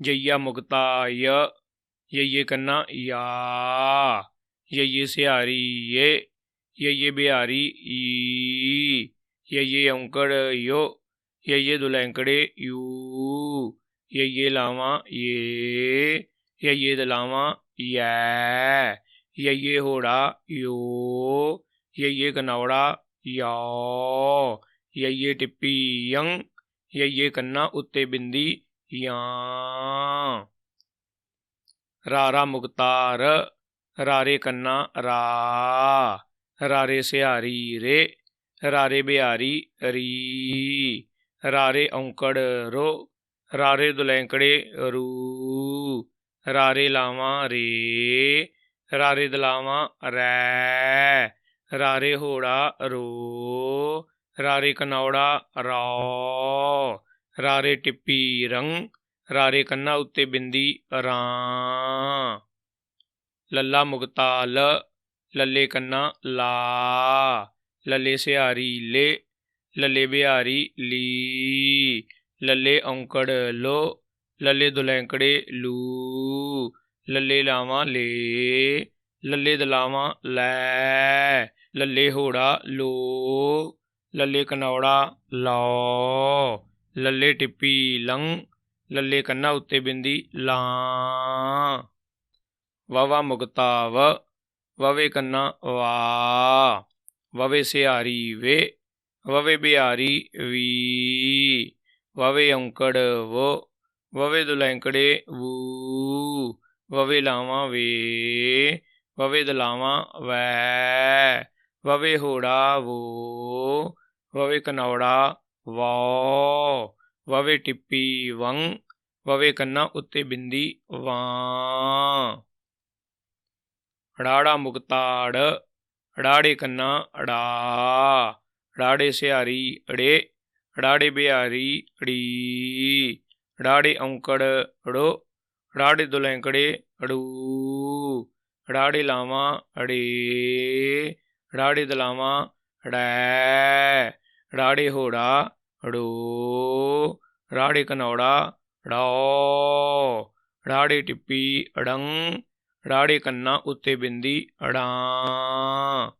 ਜਈਆ ਮੁਕਤਾ य ਯਈਏ ਕੰਨਾ ਯਾ ਯਈਏ ਸਿਹਾਰੀ ਏ ਯਈਏ ਬਿਹਾਰੀ ਈ ਯਈਏ ਔਂਕੜ ਯੋ ਯਈਏ ਦੁਲੈਂਕੜੇ ਯੂ ਯਈਏ ਲਾਵਾਂ ਏ ਯਈਏ ਦਲਾਵਾਂ ਯੈ ਯਈਏ ਹੋੜਾ ਯੋ ਯਈਏ ਕਨੌੜਾ ਯਾ ਯਈਏ ਟਿੱਪੀ ਯੰ ਯਈਏ ਕੰਨਾ ਉੱਤੇ ਬਿੰਦੀ ਯਾਂ। ਰਾਰਾ ਮੁਕਤਾਰ ਰਾਰੇ ਕੰਨਾ, ਰਾ। ਰਾਰੇ ਸਿਹਾਰੀ, ਰੇ। ਰਾਰੇ ਬਿਹਾਰੀ, ਰੀ। ਰਾਰੇ ਔਂਕੜ, ਰੋ। ਰਾਰੇ ਦੁਲੈਂਕੜੇ, ਰੂ। ਰਾਰੇ ਲਾਵਾਂ, ਰੇ। ਰਾਰੇ ਦਲਾਵਾਂ, ਰੈ। ਰਾਰੇ ਹੋੜਾ, ਰੋ। ਰਾਰੇ ਕਨੌੜਾ, ਰੌ। ਰਾਰੇ ਟਿੱਪੀ ਰੰਗ ਰਾਰੇ ਕੰਨਾ ਉੱਤੇ ਬਿੰਦੀ ਰਾਂ। ਲੱਲਾ ਮੁਗਤਾ ਲ, ਲੱਲੇ ਕੰਨਾ ਲਾ। ਲੱਲੇ ਸਿਹਾਰੀ ਲੇ, ਲੱਲੇ ਬਿਹਾਰੀ ਲੀ। ਲੱਲੇ ਔਂਕੜ ਲੋ, ਲੱਲੇ ਦੁਲੈਂਕੜੇ ਲੂ। ਲੱਲੇ ਲਾਵਾਂ ਲੇ, ਲੱਲੇ ਦਲਾਵਾਂ ਲੈ। ਲੱਲੇ ਹੋੜਾ ਲੋ, ਲੱਲੇ ਕਨੌੜਾ ਲੌ। ਲੱਲੇ ਟਿੱਪੀ ਲੰ ਲੱਲੇ ਕੰਨਾ ਉੱਤੇ ਬਿੰਦੀ ਲਾਂ ਵਵਾ ਮੁਕਤਾ ਵਵੇ ਕੰਨਾ ਵਾ ਵਵੇ ਸਿਹਾਰੀ ਵੇ ਵਵੇ ਬਿਹਾਰੀ ਵੀ। ਵਵੇ ਔਂਕੜ ਵੋ ਵਵੇ ਦੁਲੈਂਕੜੇ ਵੂ। ਵਵੇ ਲਾਵਾਂ ਵੇ ਵਵੇ ਦਲਾਵਾਂ ਵੈ। ਵਵੇ ਹੋੜਾ ਵੋ ਵਵੇ ਕਨੌੜਾ ਵੋ ਵਵੇ ਟਿੱਪੀ ਵੰ ਵਵੇ ਕੰਨਾ ਉੱਤੇ ਬਿੰਦੀ ਵਾਂ। ੜਾੜਾ ਮੁਕਤਾੜ ੜਾੜੇ ਕੰਨਾ ੜਾ ੜਾੜੇ ਸਿਹਾਰੀ ੜੇ ੜਾੜੇ ਬਿਹਾਰੀ ੜੀ ੜਾੜੇ ਔਂਕੜ ੜੋ ੜਾੜੇ ਦੁਲੈਂਕੜੇ ੜੂ ੜਾੜੇ ਲਾਵਾਂ ੜੇ ੜਾੜੇ ਦਲਾਵਾਂ ੜੈ ੜਾੜੇ ਹੋੜਾ ੜੋ ਰਾੜੇ ਕਨੌੜਾ ੜੋ ਰਾੜੇ ਟਿੱਪੀ ਅੜੰ ਰਾੜੇ ਕੰਨਾ ਉੱਤੇ ਬਿੰਦੀ ਅੜਾਂ